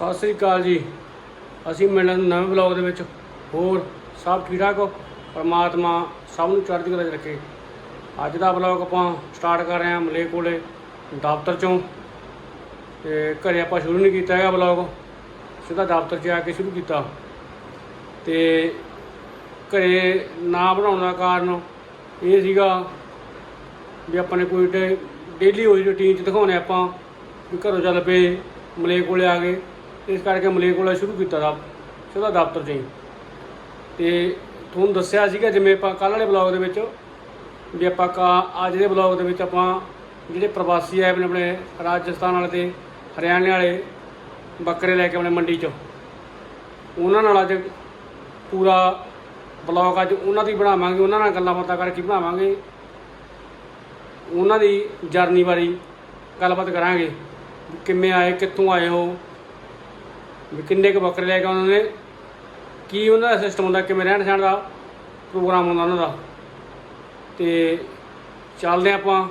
ਸਤਿ ਸ੍ਰੀ ਅਕਾਲ ਜੀ। ਅਸੀਂ ਮਿਲਣ ਨਵੇਂ ਬਲੌਗ ਦੇ ਵਿੱਚ। ਹੋਰ ਸਭ ਠੀਕ ਠਾਕ ਹੋ? ਪਰਮਾਤਮਾ ਸਭ ਨੂੰ ਚੜ੍ਹਦੀ ਕਲਾ 'ਚ ਰੱਖੇ। ਅੱਜ ਦਾ ਬਲੌਗ ਆਪਾਂ ਸਟਾਰਟ ਕਰ ਰਹੇ ਹਾਂ ਮਲੇਕੋਲੇ ਦਫ਼ਤਰ ਚੋਂ। ਤੇ ਘਰੇ ਆਪਾਂ ਸ਼ੁਰੂ ਨਹੀਂ ਕੀਤਾ ਹੈਗਾ ਬਲੌਗ ਸਿੱਧਾ ਦਫ਼ਤਰ 'ਚ ਆ ਕੇ ਸ਼ੁਰੂ ਕੀਤਾ। ਤੇ ਘਰੇ ਨਾ ਬਣਾਉਣ ਦਾ ਕਾਰਨ ਇਹ ਸੀਗਾ ਵੀ ਆਪਾਂ ਨੇ ਕੋਈ ਡੇਲੀ ਹੋਈ ਰੁਟੀਨ ਚ ਦਿਖਾਉਣੇ ਆਪਾਂ। ਵੀ ਘਰੋਂ ਚੱਲ ਪਏ ਮਲੇ ਕੋਲੇ ਆ ਗਏ। ਇਸ ਕਰਕੇ ਮਲੇ ਕੋਲੇ ਸ਼ੁਰੂ ਕੀਤਾ ਦਾ, ਸਿੱਧਾ ਦਫ਼ਤਰ 'ਚ ਹੀ ਤੇ ਤੁਹਾਨੂੰ ਦੱਸਿਆ ਸੀਗਾ ਜਿਵੇਂ ਆਪਾਂ ਕੱਲ੍ਹ ਵਾਲੇ ਬਲੌਗ ਦੇ ਵਿੱਚ, ਵੀ ਆਪਾਂ ਕਾ ਅੱਜ ਦੇ ਬਲੌਗ ਦੇ ਵਿੱਚ ਆਪਾਂ ਜਿਹੜੇ ਪ੍ਰਵਾਸੀ ਆਏ ਨੇ ਆਪਣੇ ਰਾਜਸਥਾਨ ਵਾਲੇ ਤੇ ਹਰਿਆਣੇ ਵਾਲੇ ਬੱਕਰੇ ਲੈ ਕੇ ਆਪਣੇ ਮੰਡੀ 'ਚ, ਉਹਨਾਂ ਨਾਲ ਅੱਜ ਪੂਰਾ ਬਲੌਗ ਅੱਜ ਉਹਨਾਂ ਦੀ ਬਣਾਵਾਂਗੇ, ਉਹਨਾਂ ਨਾਲ ਗੱਲਾਂ ਬਾਤਾਂ ਕਰਕੇ ਬਣਾਵਾਂਗੇ। ਉਹਨਾਂ ਦੀ ਜਰਨੀ ਬਾਰੇ ਗੱਲਬਾਤ ਕਰਾਂਗੇ ਕਿਵੇਂ ਆਏ, ਕਿੱਥੋਂ ਆਏ ਹੋ ਵੀ ਕਿੰਨੇ ਕੁ ਬੱਕਰੇ ਲੈ ਕੇ ਆਉਂਦੇ ਨੇ, ਕੀ ਉਹਨਾਂ ਦਾ ਸਿਸਟਮ ਹੁੰਦਾ, ਕਿਵੇਂ ਰਹਿਣ ਸਹਿਣ ਦਾ ਪ੍ਰੋਗਰਾਮ ਹੁੰਦਾ ਉਹਨਾਂ ਦਾ। ਤੇ ਚੱਲਦੇ ਆਪਾਂ,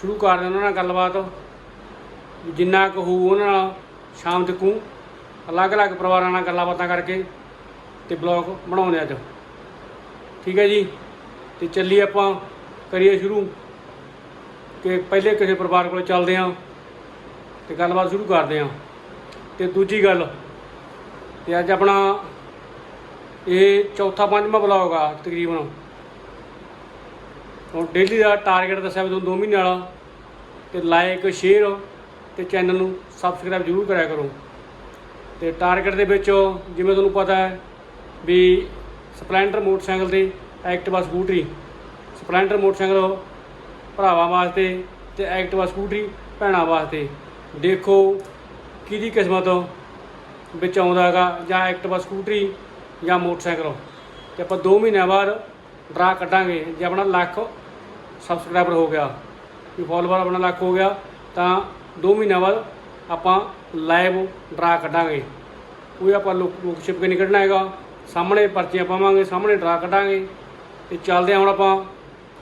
ਸ਼ੁਰੂ ਕਰਦੇ ਹਾਂ ਉਹਨਾਂ ਨਾਲ ਗੱਲਬਾਤ। ਜਿੰਨਾ ਕੁ ਹੋਊ ਉਹਨਾਂ ਨਾਲ, ਸ਼ਾਮ ਤੱਕ ਅਲੱਗ-ਅਲੱਗ ਪਰਿਵਾਰਾਂ ਨਾਲ ਗੱਲਾਂ ਬਾਤਾਂ ਕਰਕੇ ਤੇ ਬਲੌਗ ਬਣਾਉਂਦੇ ਅੱਜ। ਠੀਕ ਹੈ ਜੀ? ਤੇ ਚੱਲੀਏ ਆਪਾਂ, ਕਰੀਏ ਸ਼ੁਰੂ। ਕਿ ਪਹਿਲੇ ਕਿਸੇ ਪਰਿਵਾਰ ਕੋਲ ਚੱਲਦੇ ਹਾਂ ਤੇ ਗੱਲਬਾਤ ਸ਼ੁਰੂ ਕਰਦੇ ਹਾਂ। ਤੇ ਦੂਜੀ ਗੱਲ, ਤੇ ਅੱਜ ਆਪਣਾ ਇਹ ਚੌਥਾ ਪੰਜਵਾਂ ਬਲੌਗ ਆ ਤਕਰੀਬਨ। ਹੁਣ ਡੇਲੀ ਦਾ ਟਾਰਗੇਟ ਦੱਸਿਆ ਵੀ ਤੁਹਾਨੂੰ 2 ਮਹੀਨੇ ਵਾਲਾ, ਤੇ ਲਾਈਕ ਸ਼ੇਅਰ ਤੇ ਚੈਨਲ ਨੂੰ ਸਬਸਕ੍ਰਾਈਬ ਜ਼ਰੂਰ ਕਰਿਆ ਕਰੋ। ਤੇ ਟਾਰਗੇਟ ਦੇ ਵਿੱਚ ਜਿਵੇਂ ਤੁਹਾਨੂੰ ਪਤਾ ਹੈ ਵੀ ਸਪਲੈਂਡਰ ਮੋਟਰਸਾਈਕਲ ਤੇ ਐਕਟਿਵਾ ਸਕੂਟਰੀ, ਸਪਲੈਂਡਰ ਮੋਟਰਸਾਈਕਲ ਭਰਾਵਾਂ ਵਾਸਤੇ ਤੇ ਐਕਟਿਵਾ ਸਕੂਟਰੀ ਭੈਣਾਂ ਵਾਸਤੇ। ਦੇਖੋ ਕਿਹਦੀ ਕਿਸਮਤ ਵਿੱਚ ਆਉਂਦਾ ਹੈਗਾ ਜਾਂ ਐਕਟਿਵਾ ਸਕੂਟਰੀ ਜਾਂ ਮੋਟਰਸਾਈਕਲ। ਤੇ ਆਪਾਂ 2 ਮਹੀਨਿਆਂ ਬਾਅਦ ਡਰਾ ਕੱਢਾਂਗੇ। ਜੇ ਆਪਣਾ ਲੱਖ ਸਬਸਕ੍ਰਾਈਬਰ ਹੋ ਗਿਆ ਵੀ ਫੋਲੋਵਰ ਆਪਣਾ ਲੱਖ ਹੋ ਗਿਆ, ਤਾਂ 2 ਮਹੀਨਿਆਂ ਬਾਅਦ ਆਪਾਂ ਲਾਈਵ ਡਰਾ ਕੱਢਾਂਗੇ। ਉਹ ਆਪਾਂ ਲੋਕ ਲੋਕ ਛਿਪ ਕੇ ਨਹੀਂ ਕੱਢਣਾ ਹੈਗਾ? ਸਾਹਮਣੇ ਪਰਚੀਆਂ ਪਾਵਾਂਗੇ, ਸਾਹਮਣੇ ਡਰਾ ਕੱਢਾਂਗੇ। ਤੇ ਚੱਲਦੇ ਹਾਂ ਹੁਣ ਆਪਾਂ,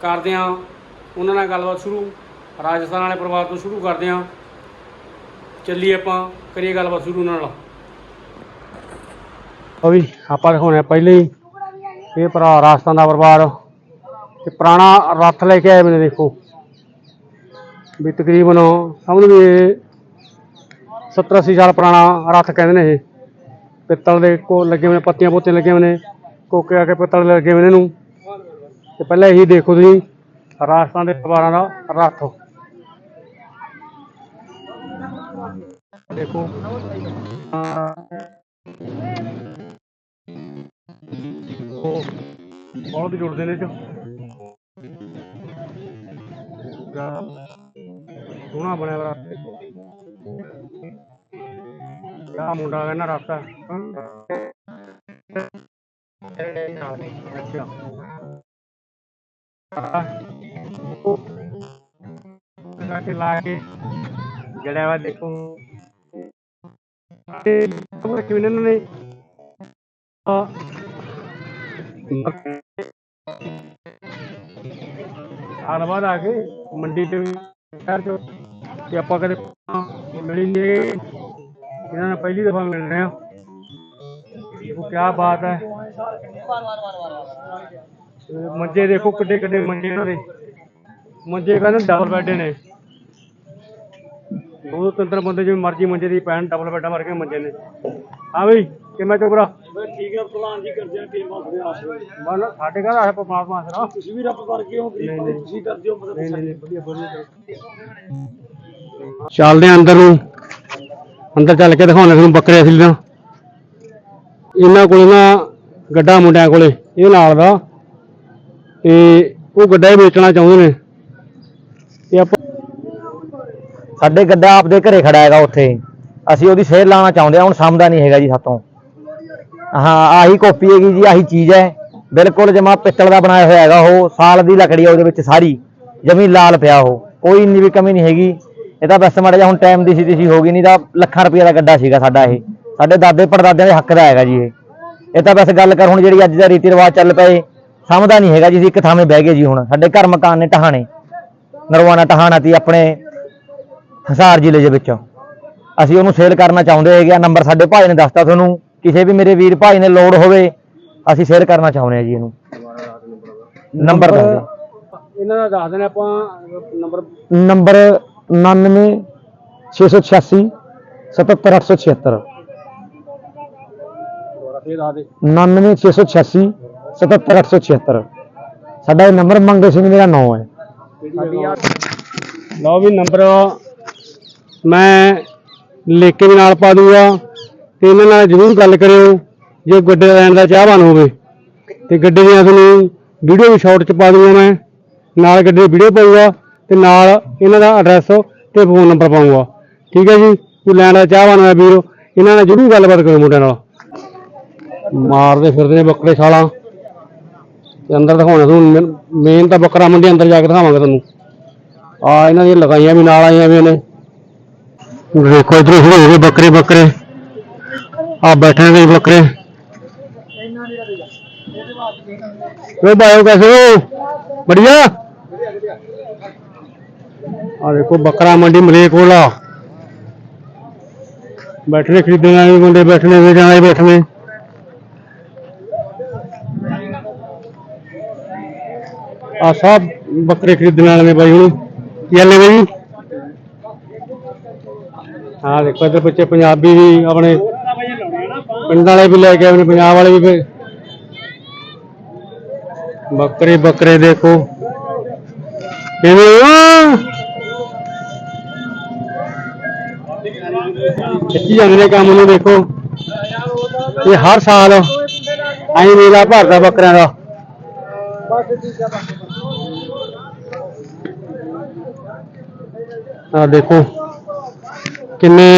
ਕਰਦੇ ਹਾਂ ਉਹਨਾਂ ਨਾਲ ਗੱਲਬਾਤ ਸ਼ੁਰੂ। ਰਾਜਸਥਾਨ ਵਾਲੇ ਪਰਿਵਾਰ ਤੋਂ ਸ਼ੁਰੂ ਕਰਦੇ ਹਾਂ। ਚੱਲੀਏ ਆਪਾਂ, ਕਰੀਏ ਗੱਲਬਾਤ ਸ਼ੁਰੂ ਉਹਨਾਂ ਨਾਲ। ਉਹ ਵੀ, ਆਪਾਂ ਦਿਖਾਉਣੇ ਪਹਿਲੇ ਹੀ। ਇਹ ਭਰਾ ਰਾਜਸਥਾਨ ਦਾ ਪਰਿਵਾਰ। ਤੇ ਪੁਰਾਣਾ ਰੱਥ ਲੈ ਕੇ ਆਏ ਮੈਨੇ ਦੇਖੋ। ਵੀ ਤਕਰੀਬਨ ਸਮਝ ਵੀ ਇਹ 70 80 ਸਾਲ ਪੁਰਾਣਾ ਰੱਥ ਕਹਿੰਦੇ ਨੇ ਇਹ। ਪਿੱਤਲ ਦੇ ਕੋ ਲੱਗੇ ਹੋਏ ਨੇ, ਪੱਤੀਆਂ ਪੋਤੀਆਂ ਲੱਗੇ ਹੋਏ ਨੇ, ਕੋਕੇ ਆ ਕੇ ਪਿੱਤਲ ਦੇ ਲੱਗੇ ਹੋਏ ਨੇ ਇਹਨੂੰ। ਤੇ ਪਹਿਲਾਂ ਇਹੀ ਦੇਖੋ ਤੁਸੀਂ ਰਾਜਸਥਾਨ ਦੇ ਪਰਿਵਾਰਾਂ ਦਾ ਰੱਥ। ਦੇਖੋ ਉਹ ਬਹੁਤ ਜੁੜਦੇ ਨੇ ਇਹ ਚ ਪੂਰਾ ਸੋਹਣਾ ਬਣਿਆ ਹੋਇਆ ਰੱਥ ਦੇਖੋ ਆ ਮੁੰਡਾ ਕਹਿੰਦਾ ਇਹਨਾਂ ਨੇ? ਆ ਸਾਲ ਆ ਕੇ ਮੰਡੀ ਤੇ ਸ਼ਹਿਰ ਚ ਤੇ ਆਪਾਂ ਕਦੇ ਮਿਲੀ ਨਹੀਂ ਇਹਨਾਂ ਨੇ ਪਹਿਲੀ ਦਫਾ ਮਿਲ ਰਹੇ ਆ ਦੇਖੋ ਕੀ ਬਾਤ ਹੈ। ਮੰਜੇ ਦੇਖੋ ਕਿੱਡੇ ਕਿੱਡੇ ਮੰਜੇ ਇਹਨਾਂ ਦੇ। ਮੰਜੇ ਕਹਿੰਦੇ ਡਬਲ ਬੈੱਡ ਨੇ। ਦੋ ਤਿੰਨ ਬੰਦੇ ਜਿਵੇਂ ਮਰਜ਼ੀ ਮੰਜੇ ਦੀ ਪੈਣ ਡਬਲ ਬੈੱਡਾਂ ਵਰਗੇ ਮੰਜੇ ਨੇ। ਹਾਂ ਬਈ ਕਿਵੇਂ ਚੋਬਰਾ ਠੀਕ ਹੈ ਪ੍ਰਧਾਨ ਜੀ ਕਰਦੇ ਆ ਟੀਮ ਆਪਣੇ ਆਸਰੇ ਮਨ ਸਾਡੇ ਘਰ ਆਇਆ ਪਰਮਾਤਮਾ ਆਸਰਾ ਤੁਸੀਂ ਵੀ ਰੱਬ ਵਰਗੇ ਹੋ। ਤੁਸੀਂ ਕਰਦੇ ਹੋ ਮਦਦ ਨਹੀਂ ਵਧੀਆ ਵਧੀਆ। ਚੱਲਦੇ ਆਂ ਅੰਦਰ ਨੂੰ। ਅੰਦਰ ਚੱਲ ਕੇ ਦਿਖਾਉਣੇ ਤੁਹਾਨੂੰ ਬੱਕਰੇ ਅਸਲੀ ਦਾ ਇਹਨਾਂ ਕੋਲ ਨਾ ਗੱਡਾ ਮੁੰਡਿਆਂ ਕੋਲੇ ਇਹ ਨਾਲ ਦਾ। ਤੇ ਉਹ ਗੱਡਾ ਹੀ ਵੇਚਣਾ ਚਾਹੁੰਦੇ ਨੇ ਤੇ ਆਪਾਂ ਸਾਡੇ ਗੱਡਾ ਆਪਦੇ ਘਰੇ ਖੜਾ ਹੈਗਾ ਉੱਥੇ। ਅਸੀਂ ਉਹਦੀ ਸੇਲ ਲਾਉਣਾ ਚਾਹੁੰਦੇ ਹਾਂ, ਹੁਣ ਸਮਝਦਾ ਨਹੀਂ ਹੈਗਾ ਜੀ ਸਾਤੋਂ। ਹਾਂ, ਆਹੀ ਕਾਪੀ ਹੈਗੀ ਜੀ, ਆਹੀ ਚੀਜ਼ ਹੈ। ਬਿਲਕੁਲ ਜਮਾ ਪਿੱਤਲ ਦਾ ਬਣਾਇਆ ਹੋਇਆ ਹੈਗਾ ਉਹ, ਸਾਲ ਦੀ ਲੱਕੜੀ ਹੈ ਉਹਦੇ ਵਿੱਚ ਸਾਰੀ। ਜਮੀ ਲਾਲ ਪਿਆ ਉਹ, ਕੋਈ ਇੰਨੀ ਵੀ ਕਮੀ ਨਹੀਂ ਹੈਗੀ। ਇਹ ਤਾਂ ਬਸ ਮਾੜਾ ਜਿਹਾ ਹੁਣ ਟਾਈਮ ਦੀ ਸੀ ਸੀ ਹੋ ਗਈ, ਨਹੀਂ ਤਾਂ ਲੱਖਾਂ ਰੁਪਏ ਦਾ ਗੱਡਾ ਸੀਗਾ ਸਾਡਾ ਇਹ। ਸਾਡੇ ਦਾਦੇ ਪੜਦਾਦਿਆਂ ਦੇ ਹੱਕ ਦਾ ਹੈਗਾ ਜੀ ਇਹ। ਇਹ ਤਾਂ ਬਸ ਗੱਲ ਕਰ ਹੁਣ ਜਿਹੜੀ ਅੱਜ ਦਾ ਰੀਤੀ ਰਿਵਾਜ ਚੱਲ ਪਏ ਸਮਝਦਾ ਨਹੀਂ ਹੈਗਾ ਜੀ, ਅਸੀਂ ਇੱਕ ਥਾਵੇਂ ਬਹਿ ਗਏ ਜੀ ਹੁਣ। ਸਾਡੇ ਘਰ ਮਕਾਨ ਨੇ ਟਹਾਣੇ। ਨਰਵਾਣਾ ਟਹਾਣਾ ਤੀ ਆਪਣੇ। ਹਿਸਾਰ ਜ਼ਿਲ੍ਹੇ ਦੇ ਵਿੱਚ। ਅਸੀਂ ਉਹਨੂੰ ਸੇਲ ਕਰਨਾ ਚਾਹੁੰਦੇ ਹੈਗੇ ਆ। ਨੰਬਰ ਸਾਡੇ ਭਾਈ ਨੇ ਦੱਸਤਾ ਤੁਹਾਨੂੰ। ਕਿਸੇ ਵੀ ਮੇਰੇ ਵੀਰ ਭਾਈ ਨੇ ਲੋੜ ਹੋਵੇ ਅਸੀਂ ਸੇਲ ਕਰਨਾ ਚਾਹੁੰਦੇ ਆ ਜੀ ਇਹਨੂੰ। ਨੰਬਰ ਦੱਸ ਦਿਓ। ਇਹਨਾਂ ਦਾ ਦੱਸ ਦੇਣਾ ਆਪਾਂ ਨੰਬਰ ਨੰਬਰ 99 686 77876 ਦੁਬਾਰਾ ਫੇਰ ਦੱਸ ਦੇ। 99 686 77876 ਸਾਡਾ ਇਹ ਨੰਬਰ ਮੰਗੇ ਸਿੰਘ ਮੇਰਾ ਨਾਮ ਹੈ। ਲਓ ਵੀ ਨੰਬਰ ਮੈਂ ਲਿਖ ਕੇ ਵੀ ਨਾਲ ਪਾ ਦੂੰਗਾ ਤੇ ਇਹਨਾਂ ਨਾਲ ਜ਼ਰੂਰ ਗੱਲ ਕਰਿਓ ਜੇ ਗੱਡੇ ਲੈਣ ਦਾ ਚਾਹਵਾਨ ਹੋਵੇ। ਤੇ ਗੱਡੇ ਦੀਆਂ ਤੁਹਾਨੂੰ ਵੀਡੀਓ ਵੀ ਸ਼ਾਰਟ ਚ ਪਾ ਦੂੰਗਾ ਮੈਂ। ਨਾਲ ਗੱਡੇ ਦੀ ਵੀਡੀਓ ਪਾਊਗਾ ਤੇ ਨਾਲ ਇਹਨਾਂ ਦਾ ਐਡਰੈਸ ਤੇ ਫੋਨ ਨੰਬਰ ਪਾਊਗਾ। ਠੀਕ ਹੈ ਜੀ? ਕੋਈ ਲੈਣ ਦਾ ਚਾਹਵਾਨ ਹੋਇਆ ਵੀਰ, ਇਹਨਾਂ ਨਾਲ ਜ਼ਰੂਰ ਗੱਲਬਾਤ ਕਰੋ ਮੁੰਡਿਆਂ ਨਾਲ। ਮਾਰਦੇ ਫਿਰਦੇ ਨੇ ਬੱਕਰੇ ਛਾਲਾਂ ਤੇ ਅੰਦਰ ਦਿਖਾਉਣਾ ਤੁਹਾਨੂੰ ਮੇਨ ਤਾਂ ਬੱਕਰਾ ਮੰਡੀ ਅੰਦਰ ਜਾ ਕੇ ਦਿਖਾਵਾਂਗੇ ਤੁਹਾਨੂੰ। ਆ ਇਹਨਾਂ ਦੀਆਂ ਲਗਾਈਆਂ ਵੀ ਨਾਲ ਆਈਆਂ ਵੀ ਨੇ। ਦੇਖੋ ਇਧਰ ਸ਼ੁਰੂ ਹੋ ਬੱਕਰੇ ਬੱਕਰੇ। ਆ ਬੈਠੇ ਨੇ ਬੱਕਰੇ। ਓ ਭਾਈਓ ਕੈਸੇ ਹੋ? ਬੜੀਆ ਆ ਦੇਖੋ, ਬੱਕਰਾ ਮੰਡੀ ਮਲੇਕੋਲਾ ਬੈਠਣੇ ਖਰੀਦਣ ਵਾਲੇ ਮੁੰਡੇ ਬੈਠਣੇ ਵੇਚਣ ਵਾਲੇ ਬੈਠਣੇ ਆ ਸਭ ਬੱਕਰੇ ਖਰੀਦਣ ਵਾਲੇ ਨੇ ਬਾਈ ਹੁਣ। ਕੀ ਹਾਲ ਹਾਂ ਦੇਖੋ, ਇੱਧਰ ਬੱਚੇ ਪੰਜਾਬੀ ਵੀ ਆਪਣੇ ਪਿੰਡ ਵਾਲੇ ਵੀ ਲੈ ਕੇ ਆਏ ਨੇ, ਪੰਜਾਬ ਵਾਲੇ ਵੀ ਫਿਰ। ਬੱਕਰੇ ਬੱਕਰੇ ਦੇਖੋ। ਕਿਵੇਂ ਹੋ? ਖਿੱਚੀ ਜਾਂਦੇ ਨੇ ਕੰਮ ਨੂੰ ਦੇਖੋ। ਇਹ ਹਰ ਸਾਲ ਐਂ ਮੇਲਾ ਭਰਦਾ ਬੱਕਰਿਆਂ ਦਾ। ਆ ਦੇਖੋ। ਕਿੰਨੇ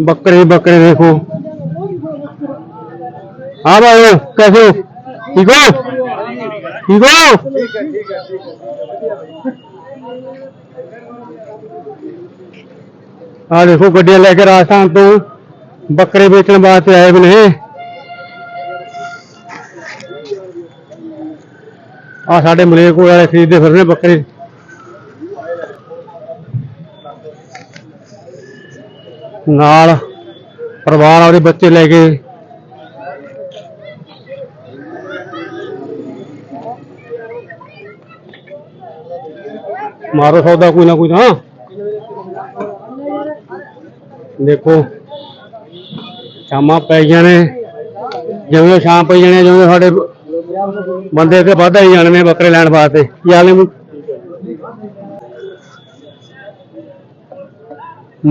ਬੱਕਰੇ ਬੱਕਰੇ ਦੇਖੋ हाँ भाई कैसे हो ठीक हो ठीक हो ਆ ਦੇਖੋ ਗੱਡੀਆਂ ਲੈ ਕੇ ਰਾਜਸਥਾਨ ਤੋਂ ਬੱਕਰੇ ਵੇਚਣ ਵਾਸਤੇ ਆਏ ਵੀ ਨੇ ਆ ਸਾਡੇ ਮਲੇਰਕੋਟ ਵਾਲੇ ਖਰੀਦਦੇ ਫਿਰਦੇ ਨੇ ਬੱਕਰੇ ਨਾਲ ਪਰਿਵਾਰ ਆਪਦੇ ਬੱਚੇ ਲੈ ਕੇ ਮਾਰੋ ਸੌਦਾ ਕੋਈ ਨਾ ਕੋਈ ਤਾਂ। ਦੇਖੋ, ਸ਼ਾਮਾਂ ਪੈ ਗਈਆਂ ਨੇ। ਜਿਵੇਂ ਸ਼ਾਮ ਪਈ ਜਾਣੇ ਜਿਵੇਂ ਸਾਡੇ ਬੰਦੇ ਤੇ ਵੱਧ ਹੀ ਜਾਣੇ ਨੇ ਬੱਕਰੇ ਲੈਣ ਵਾਸਤੇ। ਕੀ ਹਾਲ ਨੇ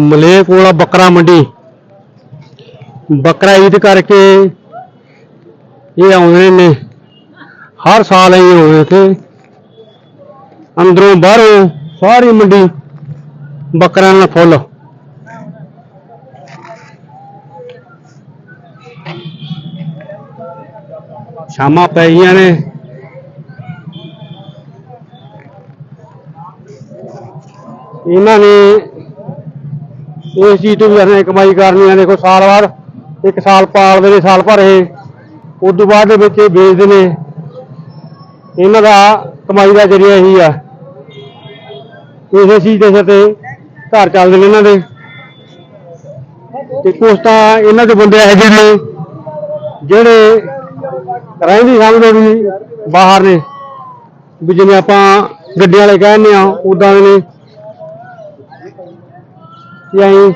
ਮਲੇਕੋਲਾ ਬੱਕਰਾ ਮੰਡੀ। ਬੱਕਰਾ ਈਦ ਕਰਕੇ ਇਹ ਆਉਂਦੇ ਨੇ। ਹਰ ਸਾਲ ਇਹ ਆਉਂਦੇ ਇੱਥੇ। ਅੰਦਰੋਂ ਬਾਹਰੋਂ ਸਾਰੀ ਮੰਡੀ ਬੱਕਰਾਂ ਨਾਲ ਫੁੱਲ। ਸ਼ਾਮਾਂ ਪੈ ਗਈਆਂ ਨੇ। ਇਹਨਾਂ ਨੇ ਇਸ ਚੀਜ਼ ਤੋਂ ਵੀ ਅਸੀਂ ਕਮਾਈ ਕਰਨੀ ਆ। ਦੇਖੋ ਸਾਲ ਬਾਅਦ, ਇੱਕ ਸਾਲ ਪਾਲਦੇ ਨੇ, ਸਾਲ ਭਰ ਇਹ। ਉਸ ਤੋਂ ਬਾਅਦ ਦੇ ਵਿੱਚ ਇਹ ਵੇਚਦੇ ਨੇ। ਇਹਨਾਂ ਦਾ ਕਮਾਈ ਦਾ ਜ਼ਰੀਆ ਇਹੀ ਆ। ਇਸੇ ਚੀਜ਼ ਦੇ ਸਿਰ ਤੇ ਘਰ ਚੱਲਦੇ ਨੇ ਇਹਨਾਂ ਦੇ। ਤੇ ਕੁਛ ਤਾਂ ਇਹਨਾਂ ਦੇ ਬੰਦੇ ਇਹੋ ਜਿਹੇ ਨੇ, ਜਿਹੜੇ ਰਹਿੰਦੀ ਸਮਝਦੇ ਵੀ ਬਾਹਰ ਨੇ। ਵੀ ਜਿਵੇਂ ਆਪਾਂ ਗੱਡੀਆਂ ਵਾਲੇ ਕਹਿੰਦੇ ਆ ਉਦਾਂ ਦੇ ਨੇ। ਕਿ ਅਸੀਂ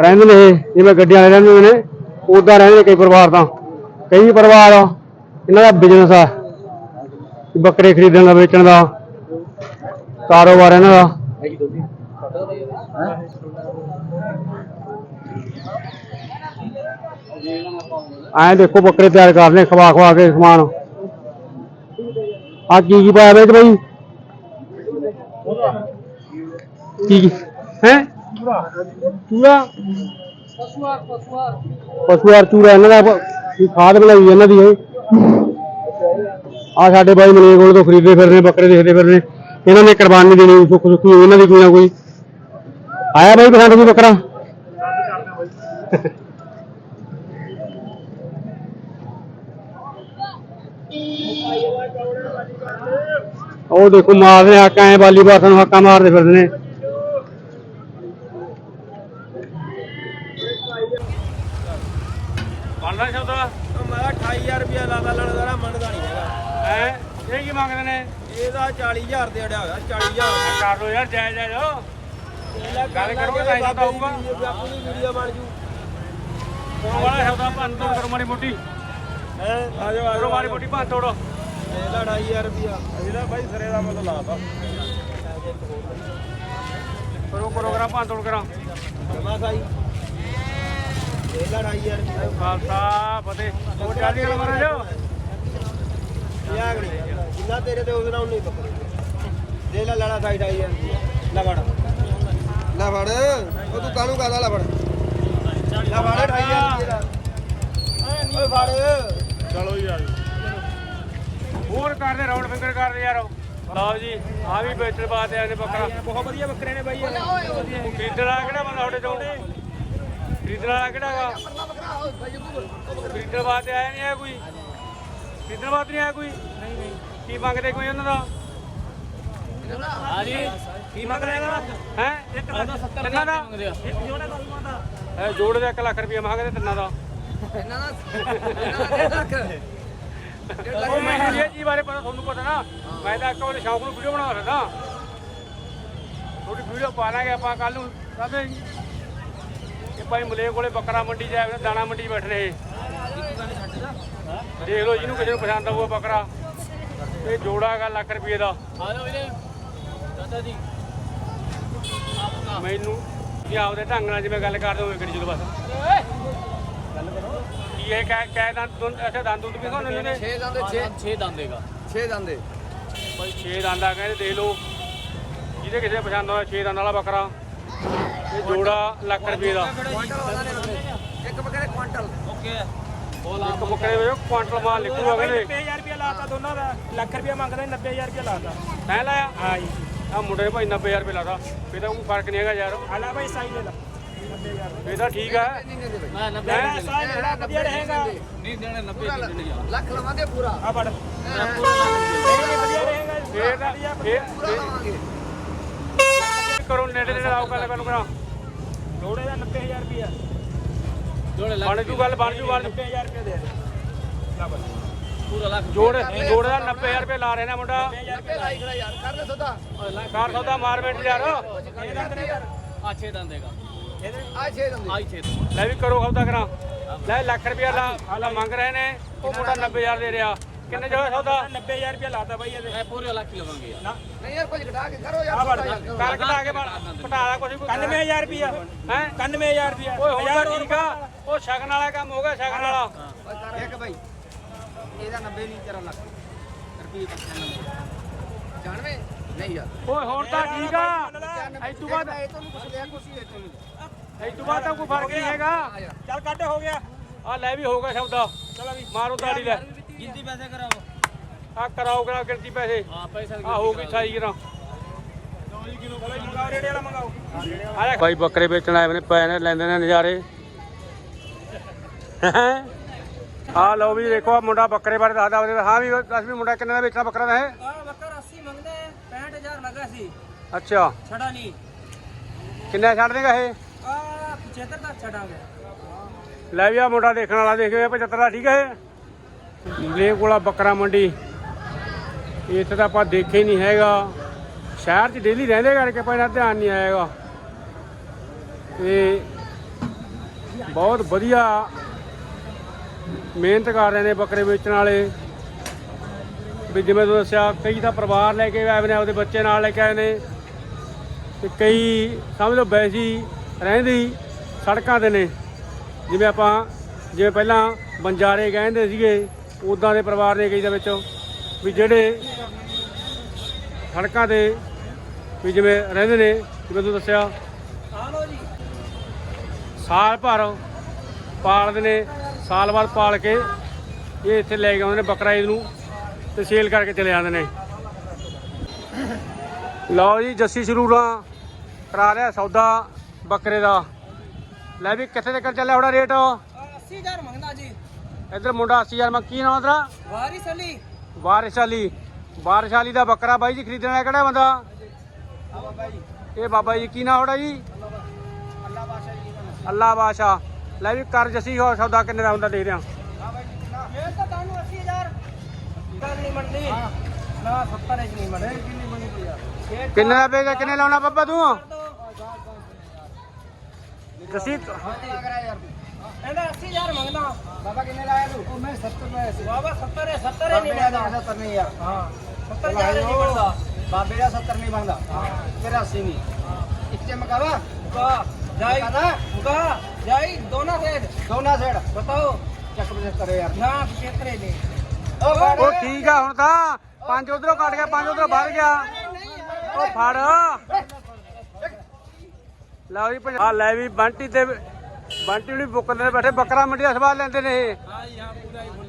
ਰਹਿੰਦੇ ਨੇ ਜਿਵੇਂ ਗੱਡੀਆਂ ਵਾਲੇ ਰਹਿੰਦੇ ਨੇ, ਉਦਾਂ ਰਹਿੰਦੇ ਨੇ ਕਈ ਪਰਿਵਾਰ ਤਾਂ। ਕਈ ਪਰਿਵਾਰ ਇਹਨਾਂ ਦਾ ਬਿਜ਼ਨਸ ਆ। ਬੱਕਰੇ ਖਰੀਦਣ ਦਾ, ਵੇਚਣ ਦਾ। ਕਾਰੋਬਾਰ ਇਹਨਾਂ ਦਾ। ਐਂ ਦੇਖੋ ਬੱਕਰੇ ਤਿਆਰ ਕਰਨੇ ਖਵਾ ਖਵਾ ਕੇ ਸਮਾਨ। ਆ ਕੀ ਕੀ ਪਾਇਆ ਵਿੱਚ ਬਾਈ? ਕੀ ਕੀ? ਹੈ? ਚੂੜਾ ਪਸ਼ੂਆਰ ਚੂੜਾ ਇਹਨਾਂ ਦਾ ਕੀ ਖਾਦ ਬਣਾਈ ਇਹਨਾਂ ਦੀ ਇਹ। ਆ ਸਾਡੇ ਬਾਈ ਮਲੇ ਕੋਲ ਤੋਂ ਖਰੀਦਦੇ ਫਿਰਨੇ ਬੱਕਰੇ ਦੇਖਦੇ ਫਿਰਦੇ। ਇਹਨਾਂ ਨੇ ਕੁਰਬਾਨੀ ਦੇਣੀ, ਸੁੱਖ ਸੁੱਖੀ ਇਹਨਾਂ ਦੀ ਕੋਈ ਨਾ ਕੋਈ। ਆਇਆ ਬਾਈ ਪਸੰਦ ਕੋਈ ਬੱਕਰਾ? ਉਹ ਦੇਖੋ ਮਾਰਦੇ ਹਾਕਾਂ ਐ ਬਾਲੀ ਬਾਸਾਂ ਨੂੰ ਹਾਕਾਂ ਮਾਰਦੇ ਫਿਰਦੇ ਨੇ। ਬਣਦਾ ਸ਼ਬਦਾ? ਮੈਂ 28000 ਰੁਪਇਆ ਲਾਦਾ ਲੜਦਾ ਮੰਨਦਾ ਨਹੀਂ ਹੈਗਾ। ਹੈ? ਇਹ ਕੀ ਮੰਗਦੇ ਨੇ? ਇਹਦਾ 40000 ਦੇ ਅੜਿਆ ਹੋਇਆ 40000 ਕਰ ਲੋ ਯਾਰ ਜਾਇਜ਼ ਜਾਇਜ਼ ਗੱਲ ਕਰੋਗੇ ਤਾਂ ਹੀ ਤਾਂ ਹੋਊਗਾ। ਬਾਪੂ ਦੀ ਵੀਡੀਓ ਬਣ ਜੂ। ਕੋਣ ਵਾਲਾ ਸ਼ਬਦਾ ਭੰਨ ਤੋੜ ਕਰੋ ਮਾੜੀ ਮੋਟੀ। ਹੈ? ਆ ਜਾਓ ਆ ਕਰੋ ਮਾੜੀ ਮੋਟੀ ਭੰਨ ਤੋੜ। ਇਹਦਾ 28000 ਰੁਪਇਆ ਅਸੀਂ ਤਾਂ ਬਾਈ ਸਰੇ ਦਾ ਮੁੱਲ ਲਾਤਾ। ਕਰੋ ਪ੍ਰੋਗਰਾਮ ਭੰਨ ਤੋੜ ਕਰਾਂ। ਜਮਾ ਸਾਈ। ਇਹਦਾ 28000 ਰੁਪਇਆ ਖਾਲਸਾ ਫਤਿਹ। ਹੋਰ ਕਾਦੀ ਗੱਲ ਮਾਰਾ ਜੋ ਜਿੰਨਾ ਤੇਰੇ ਤੇ ਉਹਦੇ ਨਾਲ ਨਹੀਂ ਬੱਕਰੇ ਦੇ ਲੈ ਲੜਾ ਸਾਈ 28000 ਰੁਪਇਆ ਲੈ ਫੜ ਲੈ ਫੜ ਉਹ ਤੂੰ ਕਾਹਨੂੰ ਕਾਹਦਾ ਲੈ ਫੜ ਲੈ ਫੜ 28000 ਰੁਪਇਆ ਓਏ ਫੜ। ਚਲੋ ਯਾਰ। ਹੋਰ ਕਰਦੇ ਰਾਉਂਡ ਫਿੰਗਰ ਕਰਦੇ ਯਾਰ। ਲਓ ਜੀ ਆ ਵੀ ਵੇਚਣ ਬਾਤ ਆਏ ਨੇ ਬੱਕਰਾ। ਬਹੁਤ ਵਧੀਆ ਬੱਕਰੇ ਨੇ ਬਾਈ ਇਹ। ਖਰੀਦਣ ਵਾਲਾ ਕਿਹੜਾ ਬੰਦਾ ਤੁਹਾਡੇ ਤੋਂ ਖਰੀਦਣ ਵਾਲਾ ਕਿਹੜਾ ਗਾ ਖਰੀਦਣ ਵਾਸਤੇ ਆਇਆ ਨਹੀਂ ਹੈ ਕੋਈ? ਖਰੀਦਣ ਵਾਸਤੇ ਨਹੀਂ ਆਇਆ ਕੋਈ? ਨਹੀਂ ਨਹੀਂ। ਕੀ ਮੰਗਦੇ ਕੋਈ ਉਹਨਾਂ ਦਾ ਹਾਂਜੀ ਕੀ ਮੰਗ ਰਹੇ ਦਾ? ਹੈ? ਤਿੰਨਾਂ ਦਾ? ਇੱਕ ਜੋੜਾ ਦਾ ਇਹ ਜੋੜ ਦੇ 1 ਲੱਖ ਰੁਪਏ ਮੰਗਦੇ ਤਿੰਨਾਂ ਦਾ। ਉਹ ਮੈਨੂੰ ਇਹ ਚੀਜ਼ ਬਾਰੇ ਪਤਾ ਤੁਹਾਨੂੰ ਪਤਾ ਨਾ? ਮੈਂ ਤਾਂ ਇੱਕ ਵਾਰ ਸ਼ੌਂਕ ਨੂੰ ਵੀਡੀਓ ਬਣਾ ਰਿਹਾ ਥੋੜੀ ਵੀਡੀਓ ਪਾ ਲਾਂਗੇ ਆਪਾਂ ਕੱਲ ਨੂੰ ਕਹਿੰਦੇ ਇਹ ਭਾਈ ਮਲੇ ਕੋਲੇ ਬੱਕਰਾ ਮੰਡੀ ਜਾਏ ਦਾਣਾ ਮੰਡੀ ਬੈਠ ਰਹੇ ਦੇਖ ਲਓ ਜਿਹਨੂੰ ਕਿਸੇ ਨੂੰ ਪਸੰਦ ਆਊਗਾ ਬੱਕਰਾ। ਇਹ ਜੋੜਾ ਹੈਗਾ ਲੱਖ ਰੁਪਏ ਦਾ। ਜੀ। ਮੈਨੂੰ ਕੀ ਆਪਦੇ ਢੰਗ ਨਾਲ ਜਿਵੇਂ ਗੱਲ ਕਰਦੇ ਹੋਵੇ ਕਰੀ ਚਲੋ ਬਸ। ਕੀ ਇਹ ਕਹਿ ਕਹਿ ਦੰਦ ਦੁੰਦ ਅੱਛਾ ਦੰਦ ਦੁੰਦ ਵੀ ਤੁਹਾਨੂੰ ਇਹਨੇ 6 ਦੰਦੇ 6 6 ਦੰਦੇਗਾ 6 ਦੰਦੇ ਭਾਈ 6 ਦੰਦ ਆ ਕਹਿੰਦੇ ਦੇਖ ਲਓ। ਜਿਹਦੇ ਕਿਸੇ ਨੂੰ ਪਸੰਦ ਹੋਇਆ 6 ਦੰਦ ਵਾਲਾ ਬੱਕਰਾ। ਇਹ ਜੋੜਾ ਲੱਖ ਰੁਪਏ ਦਾ। ਇੱਕ ਬੱਕਰੇ ਕੁਆਂਟਲ। ਓਕੇ। ਇੱਕ ਬੱਕਰੇ ਵਿੱਚ ਕੁਆਂਟਲ ਮਾਲ ਲਿਖੂਗਾ ਕਹਿੰਦੇ 90000 ਰੁਪਇਆ ਲਾਤਾ ਦੋਨਾਂ ਦਾ। ਲੱਖ ਰੁਪਇਆ ਮੰਗਦਾ 90000 ਰੁਪਇਆ ਲਾਤਾ। ਤੈਂ ਲਾਇਆ? ਹਾਂ ਜੀ। ਆ ਮੁੰਡੇ ਨੇ ਭਾਈ 90000 ਰੁਪਏ ਲਾਦਾ ਫੇਰ ਤਾਂ ਕੋਈ ਫ਼ਰਕ ਨਹੀਂ ਹੈਗਾ ਯਾਰ। ਹਾਲਾ ਭਾਈ ਸਾਈ ਲੈ ਲਾ। 90000 ਫੇਰ ਤਾਂ ਠੀਕ ਆ। ਮੈਂ 90 ਹੈਂ? ਸਾਈ ਲੈਣਾ ਵਧੀਆ ਰਹੇਗਾ। ਨਹੀਂ ਦੇਣੇ 90 ਦੀ ਦੇਣੇ ਯਾਰ ਲੱਖ ਲਵਾਂਗੇ ਪੂਰਾ। ਆ ਫੜ। ਵਧੀਆ ਰਹੇਗਾ ਫੇਰ ਤਾਂ ਫੇਰ ਪੂਰਾ ਲਵਾਂਗੇ। ਫੇਰ ਕਰੋ ਨੇੜੇ ਨੇੜੇ ਆਓ ਗੱਲ ਕਰਨ ਕਰਾਂ ਲੋੜੇ ਦਾ 90000 ਰੁਪਇਆ ਜੋੜੇ ਲੱਗ ਬਣ ਜੂ ਗੱਲ ਬਣ ਜੂ ਬਣ ਜੂ 90000 ਰੁਪਇਆ ਦੇ ਦੇ। ਲਾ ਫੜ ਪੂਰਾ ਲੱਖ। ਜੋੜ ਜੋੜ ਦਾ 90000 ਰੁਪਏ ਲਾ ਰਹੇ ਨੇ ਮੁੰਡਾ। 90000 ਆਪੇ ਲਾਈ ਖੜਾ ਯਾਰ ਕਰ ਲੈ ਸਦਾ। ਕਾਰ ਸੌਦਾ ਮਾਰਮੈਂਟ ਯਾਰ। ਇਹ ਦੰਦ ਨੇ ਕਰ ਆ 6 ਦੰਦੇਗਾ ਇਹਦੇ ਆ ਛੇ ਦੰਦੇ ਆਈ 6 ਲੈ ਵੀ ਕਰੋ ਸੌਦਾ ਕਰਾਂ। ਲੈ ਲੱਖ ਰੁਪਏ ਲਾ ਹਾਲਾ ਮੰਗ ਰਹੇ ਨੇ। ਉਹ ਮੁੰਡਾ 90000 ਦੇ ਰਿਹਾ। ਕਿੰਨੇ ਜੋ ਸੌਦਾ? 90000 ਰੁਪਇਆ ਲਾਤਾ ਬਾਈ ਇਹਦੇ। ਮੈਂ ਪੂਰੇ ਲੱਖ ਲਵਾਂਗੇ ਯਾਰ। ਨਹੀਂ ਯਾਰ ਕੁਝ ਘਟਾ ਕੇ ਕਰੋ ਯਾਰ। ਕਰ ਘਟਾ ਕੇ ਘਟਾ ਦਾ ਕੁਝ 91000 ਰੁਪਇਆ। ਹੈ? 91000 ਰੁਪਇਆ। ਓਏ ਤਾਂ ਠੀਕ ਆ। ਉਹ ਸ਼ਗਨ ਵਾਲਾ ਕੰਮ ਹੋ ਗਿਆ ਸ਼ਗਨ ਵਾਲਾ। ਇੱਕ ਬਾਈ। ਇਹਦਾ 90 ਨਹੀਂ ਤੇਰਾ ਲੱਖ। ਰੁਪਏ 95 ਜਾਣਵੇਂ? ਨਹੀਂ ਯਾਰ। ਓਏ ਹੁਣ ਤਾਂ ਠੀਕ ਆ। ਐ ਤੋਂ ਬਾਅਦ ਇਹ ਤੁਹਾਨੂੰ ਕੁਛ ਲਿਆ ਕੁਛ ਇਹ ਤੁਹਾਨੂੰ ਐ ਤੋਂ ਬਾਅਦ ਤਾਂ ਕੋਈ ਫ਼ਰਕ ਨਹੀਂ ਹੈਗਾ। ਆ ਯਾਰ। ਚੱਲ ਕੱਟ ਹੋ ਗਿਆ। ਆ ਲੈ ਵੀ ਹੋਊਗਾ ਸੌਦਾ ਚਲੋ ਵੀ। ਮਾਰੋ ਤਾੜੀ ਲੈ। ਗਿਣਤੀ ਪੈਸੇ ਕਰਾਓ। ਆ ਕਰਾਓ ਕਰਾ ਗਿਣਤੀ ਪੈਸੇ। ਹਾਂ ਪੈਸੇ ਆ ਹੋਊਗੀ 28 ਗ੍ਰਾਮ ਚਲੋ ਮੰਗਾਓ ਰੇੜੇ ਵਾਲਾ ਮੰਗਾਓ। ਭਾਈ ਬੱਕਰੇ ਵੇਚਣ ਆਏ ਨੇ ਪਏ ਨੇ ਲੈਂਦੇ ਨੇ ਨਜ਼ਾਰੇ। ਆ ਲਓ ਵੀ ਦੇਖੋ ਆ ਮੁੰਡਾ ਬੱਕਰੇ ਬਾਰੇ ਦੱਸਦਾ। ਉਹਦੇ ਹਾਂ ਵੀ ਦੱਸ ਵੀ ਮੁੰਡਾ ਕਿੰਨੇ ਦਾ ਵੇਚਣਾ ਬੱਕਰਾ ਦਾ ਹੈ ਆ ਬੱਕਰ 80 ਮੰਗਦੇ 65000 ਲੱਗਾ ਸੀ। ਅੱਛਾ। ਛੜਾ ਨਹੀਂ ਕਿੰਨੇ ਛੱਡ ਦੇਗਾ ਇਹ? ਆ 75 ਦਾ ਛੜਾਂਗੇ। ਲੈ ਵੀ ਆ ਮੁੰਡਾ ਦੇਖਣ ਵਾਲਾ ਦੇਖਿਓ 75 ਦਾ ਠੀਕ ਹੈ ਲੇ ਕੋਲਾ ਬੱਕਰਾ ਮੰਡੀ। ਇੱਥੇ ਤਾਂ ਆਪਾਂ ਦੇਖੇ ਹੀ ਨਹੀਂ ਹੈਗਾ। ਸ਼ਹਿਰ 'ਚ ਡੇਲੀ ਰਹਿੰਦੇ ਕਰਕੇ ਪਹਿਲਾਂ ਧਿਆਨ ਨਹੀਂ ਆਏਗਾ। ਤੇ ਬਹੁਤ ਵਧੀਆ ਮਿਹਨਤ ਕਰ ਰਹੇ ਨੇ ਬੱਕਰੇ ਵੇਚਣ ਵਾਲੇ। ਵੀ ਜਿਵੇਂ ਤੁਹਾਨੂੰ ਦੱਸਿਆ, ਕਈ ਤਾਂ ਪਰਿਵਾਰ ਲੈ ਕੇ ਆਏ ਨੇ, ਆਪਦੇ ਬੱਚੇ ਨਾਲ ਲੈ ਕੇ ਆਏ ਨੇ। ਤੇ ਕਈ ਸਮਝ ਲਓ ਵੈਸੀ ਰਹਿੰਦੀ ਸੜਕਾਂ ਤੇ ਨੇ। ਜਿਵੇਂ ਆਪਾਂ, ਜਿਵੇਂ ਪਹਿਲਾਂ ਬੰਜਾਰੇ ਕਹਿੰਦੇ ਸੀਗੇ ਉਦਾਂ ਦੇ ਪਰਿਵਾਰ ਨੇ ਕਈ ਦੇ ਵਿੱਚ। ਵੀ ਜਿਹੜੇ ਸੜਕਾਂ ਤੇ ਵੀ ਜਿਵੇਂ ਰਹਿੰਦੇ ਨੇ, ਜਿਵੇਂ ਤੁਹਾਨੂੰ ਦੱਸਿਆ, ਸਾਲ ਭਰ ਪਾਲਦੇ ਨੇ, ਸਾਲ ਬਾਅਦ ਪਾਲ ਕੇ ਇਹ ਇੱਥੇ ਲੈ ਕੇ ਆਉਂਦੇ ਨੇ ਬੱਕਰਾ ਈਦ ਨੂੰ। ਤੇ ਸੇਲ ਕਰਕੇ ਚਲੇ ਜਾਂਦੇ ਨੇ। ਲਓ ਜੀ ਜੱਸੀ ਸਰੂਰਾਂ ਕਰਾ ਲਿਆ ਸੌਦਾ ਬੱਕਰੇ ਦਾ। ਲੈ ਵੀ ਕਿੱਥੇ ਤੱਕ ਚੱਲਿਆ ਹੋੜਾ ਰੇਟ 80000 ਮੰਗਦਾ ਜੀ। ਇੱਧਰ ਮੁੰਡਾ 80000 ਮੈਂ ਕੀ ਨਾਮ ਤੇਰਾ? ਵਾਰਿਸ ਅਲੀ। ਵਾਲੀ ਵਾਲੀ ਦਾ ਬੱਕਰਾ ਬਾਈ ਜੀ ਖਰੀਦਣਾ ਹੈ ਕਿਹੜਾ ਬੰਦਾ? ਇਹ ਬਾਬਾ ਜੀ ਕੀ ਨਾਮ ਹੋੜਾ ਜੀ ਅੱਲਾ ਬਾਸ਼ਾ ਜੀ? ਦਾ ਅੱਲਾ ਬਾਸ਼ਾ ਲੈ ਵੀ ਕਰ ਜਸੀ ਹੋ ਸੌਦਾ ਕਿੰਨੇ ਦਾ ਹੁੰਦਾ ਦੇਖ ਰਿਆਂ ਹਾਂ ਬਾਈ ਜੀ ਕਿੰਨਾ ਇਹ ਤਾਂ ਤੁਹਾਨੂੰ 80000 ਗੱਲ ਨਹੀਂ ਮੰਨਦੀ ਨਾ 70 ਚ ਨਹੀਂ ਮੰਨਦੀ ਕਿੰਨੀ ਕਿੰਨੇ ਦਾ ਪਏਗਾ ਕਿੰਨੇ ਲਾਉਣਾ ਬੱਬਾ ਤੂੰ? ਜਸੀ ਇਹਦਾ 80000 ਮੰਗਦਾ। ਬਾਬਾ ਕਿੰਨੇ ਲਾਇਆ ਤੂੰ? ਉਹ ਮੈਂ 70 ਲਾਇਆ ਸੀ। ਬਾਬਾ 70 ਹੈ 70 ਹੈ ਨਹੀਂ ਮੰਗਦਾ 70 ਨਹੀਂ ਯਾਰ ਹਾਂ 70000 ਨਹੀਂ ਬਣਦਾ। ਬਾਬੇ ਦਾ 70 ਨਹੀਂ ਬਣਦਾ। ਹਾਂ। ਤੇਰਾ 80 ਨਹੀਂ। ਇੱਥੇ ਮਕਾਵਾ ਮੁਕਾ ਜਾਈ। ਮੁਕਾ ਜਾਈ। ਦੋਨਾਂ ਸਾਈਡ ਦੋਨਾਂ ਸਾਈਡ ਬਤਾਓ। ਚੱਕ 75 ਯਾਰ ਨਾ 75 ਨਹੀਂ। ਉਹ ਠੀਕ ਆ ਹੁਣ ਤਾਂ ਪੰਜ ਉਧਰੋਂ ਕੱਟ ਗਿਆ ਪੰਜ ਉਧਰੋਂ ਵੱਧ ਗਿਆ। ਉਹ ਫੜ। ਲਓ ਜੀ ਆ ਲੈ ਵੀ ਬੰਟੀ ਤੇ ਬੰਟੀ ਵੀ ਬੁੱਕਦੇ ਨੇ ਬੈਠੇ ਬੱਕਰਾ ਮੰਡੀ ਦਾ ਸਵਾਦ ਲੈਂਦੇ ਨੇ ਇਹ।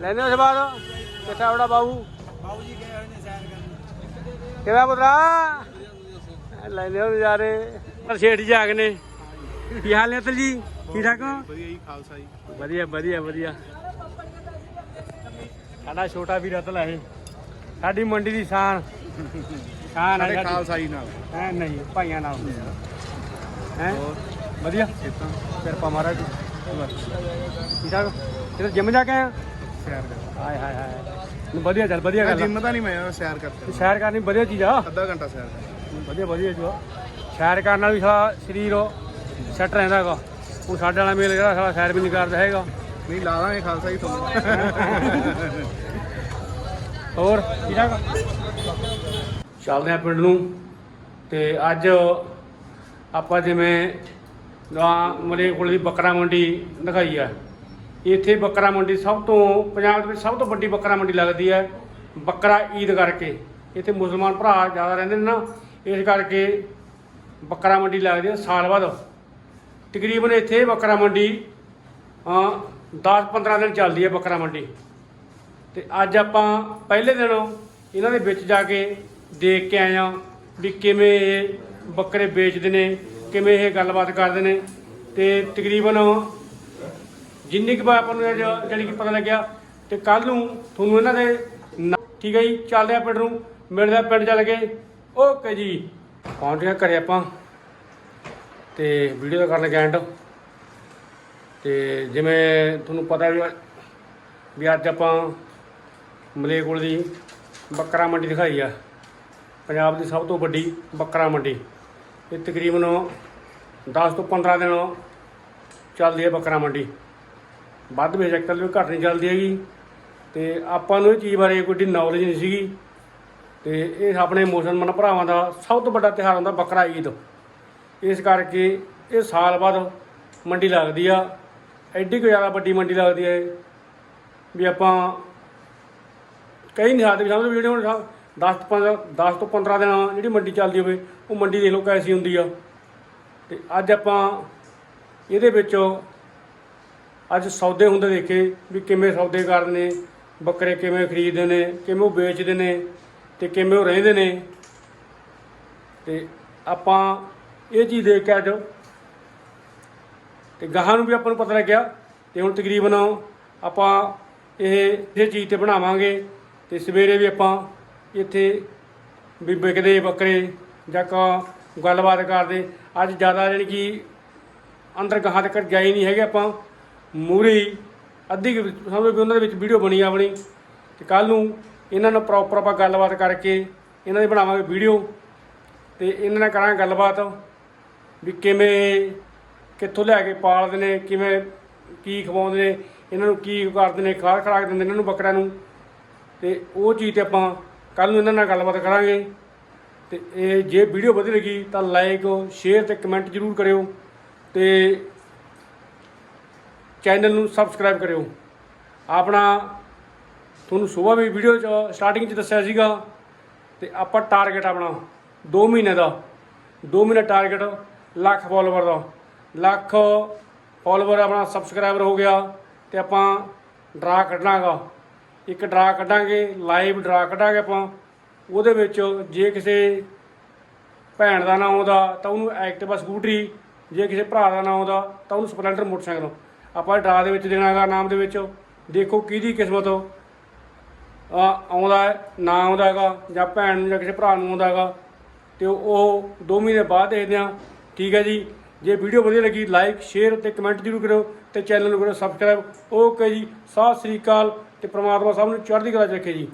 ਲੈਂਦੇ ਹੋ ਸਵਾਦ? ਕਿੱਥੇ ਆਉੜਾ ਬਾਬੂ ਬਾਬੂ ਜੀ ਗਏ ਹੋਏ ਨੇ ਸੈਰ ਕਰਨ ਕਿਵੇਂ ਪੁੱਤਰਾ? ਲੈਂਦੇ ਹੋ ਨਜ਼ਾਰੇ। ਸ਼ੇਠ ਜੀ ਆ ਗਏ ਨੇ। ਕੀ ਹਾਲ ਨੇ ਅਤਲ ਜੀ? ਠੀਕ ਠਾਕ ਹੋ? ਵਧੀਆ ਜੀ ਖਾਲਸਾ ਜੀ। ਵਧੀਆ ਵਧੀਆ ਵਧੀਆ। ਸਾਡਾ ਛੋਟਾ ਵੀਰ ਅਤਲ ਹੈ ਇਹ। ਸਾਡੀ ਮੰਡੀ ਦੀ ਸ਼ਾਨ। ਸ਼ਾਨ ਹੈ ਸਾਡੇ ਸਾਡੀ। ਖਾਲਸਾ ਜੀ ਨਾਲ। ਹੈ ਨਹੀਂ ਭਾਈਆਂ ਨਾਲ। ਹੈ? ਵਧੀਆ। ਕਿਰਪਾ ਮਹਾਰਾਜ ਦੀ। ਠੀਕ ਠਾਕ? ਕਿਤੇ ਜਿਮ ਜਾ ਕੇ ਆਇਆ? ਸੈਰ ਕਰ। ਹਾਏ ਹਾਏ ਹਾਏ। ਵਧੀਆ ਚੱਲ ਵਧੀਆ ਗੱਲ ਜਿੰਮ ਤਾਂ ਨਹੀਂ ਮੈਂ ਸੈਰ ਆ। ਕਰਦਾ। ਸੈਰ ਕਰਨੀ ਵਧੀਆ ਚੀਜ਼ ਆ। ਅੱਧਾ ਘੰਟਾ ਸੈਰ ਕਰ ਵਧੀਆ ਵਧੀਆ ਜੋ ਸੈਰ ਕਰਨ ਨਾਲ ਵੀ ਸਾਲਾ ਸਰੀਰ ਸੈੱਟ ਰਹਿੰਦਾ ਹੈਗਾ। ਹੁਣ ਸਾਡੇ ਵਾਲਾ ਮੇਲ ਜਿਹੜਾ ਸਾਲਾ ਸੈਰ ਵੀ ਨਹੀਂ ਕਰਦਾ ਹੈਗਾ। ਨਹੀਂ, ਲਾ ਦਾਂਗੇ ਖਾਲਸਾ ਜੀ ਤੁਹਾਨੂੰ। ਹੋਰ ਠੀਕ ਚੱਲਦੇ ਆ ਪਿੰਡ ਨੂੰ। ਤੇ ਅੱਜ ਆਪਾਂ ਜਿਵੇਂ ਨਵਾਂ ਮਲੇ ਕੋਲ ਦੀ ਬੱਕਰਾ ਮੰਡੀ ਦਿਖਾਈ ਆ। ਇੱਥੇ ਬੱਕਰਾ ਮੰਡੀ ਸਭ ਤੋਂ, ਪੰਜਾਬ ਦੇ ਵਿੱਚ ਸਭ ਤੋਂ ਵੱਡੀ ਬੱਕਰਾ ਮੰਡੀ ਲੱਗਦੀ ਹੈ ਬੱਕਰਾ ਈਦ ਕਰਕੇ। ਇੱਥੇ ਮੁਸਲਮਾਨ ਭਰਾ ਜ਼ਿਆਦਾ ਰਹਿੰਦੇ ਨੇ ਨਾ, ਇਸ ਕਰਕੇ ਬੱਕਰਾ ਮੰਡੀ ਲੱਗਦੀ ਹੈ ਸਾਲ ਬਾਅਦ। ਤਕਰੀਬਨ ਇੱਥੇ ਬੱਕਰਾ ਮੰਡੀ 10-15 ਦਿਨ ਚੱਲਦੀ ਹੈ ਬੱਕਰਾ ਮੰਡੀ। ਤੇ ਅੱਜ ਆਪਾਂ ਪਹਿਲੇ ਦਿਨ ਇਹਨਾਂ ਦੇ ਵਿੱਚ ਜਾ ਕੇ ਦੇਖ ਕੇ ਆਏ ਆ ਵੀ ਕਿਵੇਂ ਇਹ ਬੱਕਰੇ ਵੇਚਦੇ ਨੇ, ਕਿਵੇਂ ਇਹ ਗੱਲਬਾਤ ਕਰਦੇ ਨੇ। ਤੇ ਤਕਰੀਬਨ ਜਿੰਨੀ ਕੁ ਵਾਰ ਆਪਾਂ ਨੂੰ ਇਹ ਜਿਹੜੀ ਕਿ ਪਤਾ ਲੱਗਿਆ ਤੇ ਕੱਲ ਨੂੰ ਤੁਹਾਨੂੰ ਇਹਨਾਂ ਦੇ ਠੀਕ ਹੈ ਜੀ ਚੱਲਦੇ ਆ ਪਿੰਡ ਨੂੰ, ਮਿਲਦੇ ਆ ਪਿੰਡ ਚੱਲ ਕੇ। ਓਕੇ ਜੀ। ਪਹੁੰਚ ਗਏ ਘਰੇ ਆਪਾਂ। ਤੇ ਵੀਡੀਓ ਦਾ ਕਰਨ ਲੱਗੇ ਐਂਡ ਤੇ ਜਿਵੇਂ ਤੁਹਾਨੂੰ ਪਤਾ ਵੀ ਵੀ ਅੱਜ ਆਪਾਂ ਮਲੇਕੋਲ ਦੀ ਬੱਕਰਾ ਮੰਡੀ ਦਿਖਾਈ ਆ। ਪੰਜਾਬ ਦੀ ਸਭ ਤੋਂ ਵੱਡੀ ਬੱਕਰਾ ਮੰਡੀ। ਇਹ ਤਕਰੀਬਨ 10 ਤੋਂ 15 ਦਿਨ ਚੱਲਦੀ ਹੈ ਬੱਕਰਾ ਮੰਡੀ। ਵੱਧ ਬੇਸ਼ੱਕ ਵੀ ਘੱਟ ਨਹੀਂ ਚੱਲਦੀ ਹੈਗੀ। ਤੇ ਆਪਾਂ ਨੂੰ ਇਹ ਚੀਜ਼ ਬਾਰੇ ਕੋਈ ਨੌਲੇਜ ਨਹੀਂ ਸੀਗੀ। ਤੇ ਇਹ ਆਪਣੇ ਮੁਸਲਮਾਨ ਭਰਾਵਾਂ ਦਾ ਸਭ ਤੋਂ ਵੱਡਾ ਤਿਉਹਾਰ ਹੁੰਦਾ ਬੱਕਰਾ ਈਦ। ਇਸ ਕਰਕੇ ਇਹ ਸਾਲ ਬਾਅਦ ਮੰਡੀ ਲੱਗਦੀ ਆ। ਐਡੀ ਕੁ ਜ਼ਿਆਦਾ ਵੱਡੀ ਮੰਡੀ ਲੱਗਦੀ ਹੈ ਵੀ ਆਪਾਂ ਕਈ ਨਹੀਂ ਸਕਦੇ ਵੀ ਸਮਝ ਵੀਡੀਓ ਹੁਣ 10 ਤੋਂ 15 10 ਤੋਂ 15 ਦਿਨ ਜਿਹੜੀ ਮੰਡੀ ਚੱਲਦੀ ਹੋਵੇ, ਉਹ ਮੰਡੀ ਦੇਖ ਲਓ ਐਸੀ ਹੁੰਦੀ ਆ। ਤੇ ਅੱਜ ਆਪਾਂ ਇਹਦੇ ਵਿੱਚ ਅੱਜ ਸੌਦੇ ਹੁੰਦੇ ਦੇਖੇ, ਵੀ ਕਿਵੇਂ ਸੌਦੇ ਕਰਦੇ ਨੇ ਬੱਕਰੇ ਕਿਵੇਂ ਖਰੀਦਦੇ ਨੇ, ਕਿਵੇਂ ਉਹ ਵੇਚਦੇ ਨੇ ਤੇ ਕਿਵੇਂ ਉਹ ਰਹਿੰਦੇ ਨੇ। ਤੇ ਆਪਾਂ ਇਹ ਚੀਜ਼ ਦੇਖ ਕੇ ਅੱਜ ਤੇ ਗਾਹਾਂ ਨੂੰ ਵੀ ਆਪਾਂ ਨੂੰ ਪਤਾ ਲੱਗਿਆ ਤੇ ਹੁਣ ਤਕਰੀਬਨ ਆਪਾਂ ਇਹ ਇਹ ਚੀਜ਼ ਤੇ ਬਣਾਵਾਂਗੇ ਤੇ ਸਵੇਰੇ ਵੀ ਆਪਾਂ ਇੱਥੇ ਵੀ ਵਿਕਦੇ ਬੱਕਰੇ ਜਾਂ ਕਾ ਗੱਲਬਾਤ ਕਰਦੇ। ਅੱਜ ਜ਼ਿਆਦਾ ਜਿਹੜੀ ਕਿ ਅੰਦਰ ਗਾਹਾਂ ਤੱਕ ਗਏ ਨਹੀਂ ਹੈਗੇ ਆਪਾਂ। ਮੂਹਰੇ ਅੱਧੀ ਸਮਝੋ ਵੀ ਉਹਨਾਂ ਦੇ ਵਿੱਚ ਵੀਡੀਓ ਬਣੀ ਆਪਣੀ। ਤੇ ਕੱਲ ਨੂੰ ਇਹਨਾਂ ਨਾਲ ਪ੍ਰੋਪਰ ਆਪਾਂ ਗੱਲਬਾਤ ਕਰਕੇ ਇਹਨਾਂ ਦੀ ਬਣਾਵਾਂਗੇ ਵੀਡੀਓ। ਤੇ ਇਹਨਾਂ ਨਾਲ ਕਰਾਂਗੇ ਗੱਲਬਾਤ ਵੀ ਕਿਵੇਂ ਕਿੱਥੋਂ ਲੈ ਕੇ ਪਾਲਦੇ ਨੇ, ਕਿਵੇਂ ਕੀ ਖਵਾਉਂਦੇ ਨੇ, ਇਹਨਾਂ ਨੂੰ ਕੀ ਕਰਦੇ ਨੇ ਖਾਦ ਖਰਾਕ ਦਿੰਦੇ ਨੇ ਇਹਨਾਂ ਨੂੰ ਬੱਕਰਿਆਂ ਨੂੰ। ਤੇ ਉਹ ਚੀਜ਼ ਤੇ ਆਪਾਂ ਕੱਲ ਨੂੰ ਇਹਨਾਂ ਨਾਲ ਗੱਲਬਾਤ ਕਰਾਂਗੇ। ਤੇ ਇਹ ਜੇ ਵੀਡੀਓ ਵਧੀਆ ਲੱਗੀ ਤਾਂ ਲਾਈਕ ਸ਼ੇਅਰ ਤੇ ਕਮੈਂਟ ਜ਼ਰੂਰ ਕਰਿਓ। ਤੇ ਚੈਨਲ ਨੂੰ ਸਬਸਕ੍ਰਾਈਬ ਕਰਿਓ। ਆਪਣਾ ਤੁਹਾਨੂੰ ਸਵੇਰ ਵੀ ਵੀਡੀਓ ਚ ਸਟਾਰਟਿੰਗ ਚ ਦੱਸਿਆ ਸੀਗਾ, ਤੇ ਆਪਾਂ ਟਾਰਗੇਟ ਆਪਣਾ 2 ਮਹੀਨੇ ਦਾ 2 ਮਹੀਨੇ ਟਾਰਗੇਟ ਲੱਖ ਫਾਲੋਵਰ ਦਾ। ਲੱਖ ਫਾਲੋਵਰ ਆਪਣਾ ਸਬਸਕ੍ਰਾਈਬਰ ਹੋ ਗਿਆ ਤੇ ਆਪਾਂ ਡਰਾ ਕੱਢਣਾਗਾ ਇੱਕ ਡਰਾ ਕੱਢਾਂਗੇ ਲਾਈਵ ਡਰਾ ਕੱਢਾਂਗੇ ਆਪਾਂ। ਉਹਦੇ ਵਿੱਚ ਜੇ ਕਿਸੇ ਭੈਣ ਦਾ ਨਾਂ ਆਉਂਦਾ ਤਾਂ ਉਹਨੂੰ ਐਕਟਿਵਾ ਸਕੂਟਰੀ ਜੇ ਕਿਸੇ ਭਰਾ ਦਾ ਨਾਂ ਆਉਂਦਾ ਤਾਂ ਉਹਨੂੰ ਸਪਲੈਂਡਰ ਮੋਟਰਸਾਈਕਲ। ਆਪਾਂ ਡਰਾ ਦੇ ਵਿੱਚ ਦੇਣਾਗਾ ਨਾਮ ਦੇ ਵਿੱਚ। ਦੇਖੋ ਕਿਹਦੀ ਕਿਸਮਤ ਆਉਂਦਾ ਹੈ, ਨਾ ਆਉਂਦਾ ਹੈਗਾ ਜਾਂ ਭੈਣ ਨੂੰ ਜਾਂ ਕਿਸੇ ਭਰਾ ਨੂੰ ਆਉਂਦਾ ਹੈਗਾ। ਤੇ ਉਹ 2 ਮਹੀਨੇ ਬਾਅਦ ਦੇਖਦੇ ਆ ਠੀਕ ਹੈ ਜੀ। ਜੇ ਵੀਡੀਓ ਵਧੀਆ ਲੱਗੀ ਲਾਈਕ ਸ਼ੇਅਰ ਤੇ ਕਮੈਂਟ ਜ਼ਰੂਰ ਕਰਿਓ ਤੇ ਚੈਨਲ ਨੂੰ ਕਰੋ ਸਬਸਕ੍ਰਾਈਬ ਓਕੇ ਜੀ, ਸਤਿ ਸ੍ਰੀ ਅਕਾਲ ਤੇ ਪ੍ਰਮਾਤਮਾ ਸਭ ਨੂੰ ਚੜ੍ਹਦੀ ਕਲਾ 'ਚ ਰੱਖੇ ਜੀ।